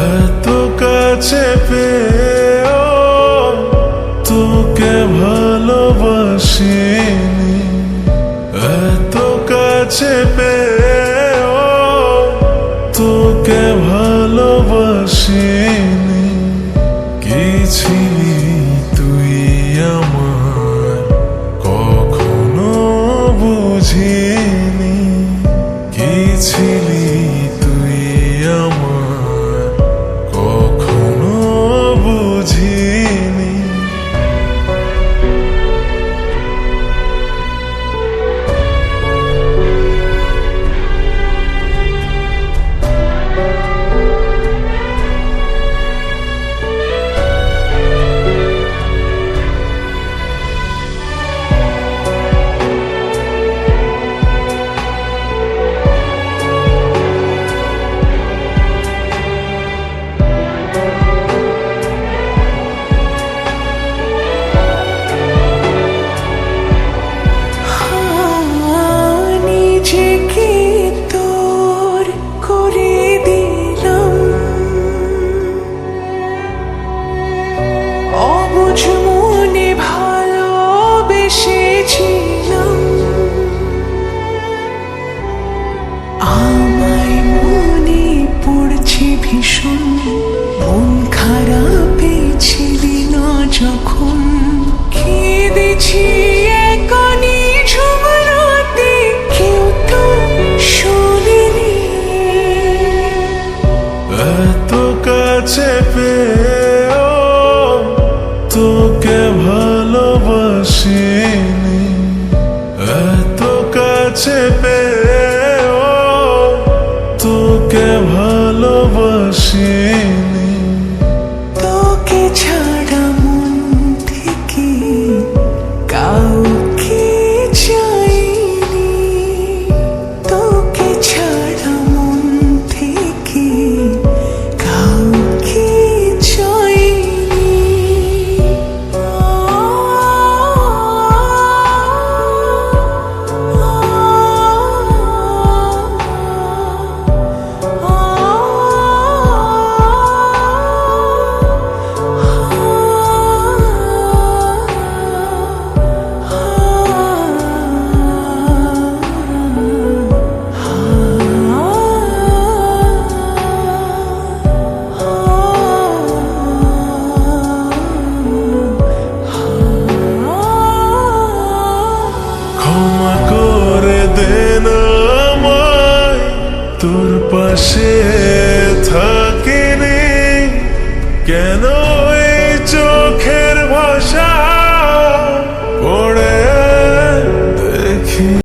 এত কাছে তোকে কাছে তোকে ভালোবাসিনি। কি ছিলি আমায় মনে পড়ছে ভীষণ মন খারাপে ছিলি না যখন এত কাছে পেয়েও কাছে ও তোকে ভালোবাসিনি পাশে থাকে রে কেন এই চোখের ভাষা পড়ে দেখি?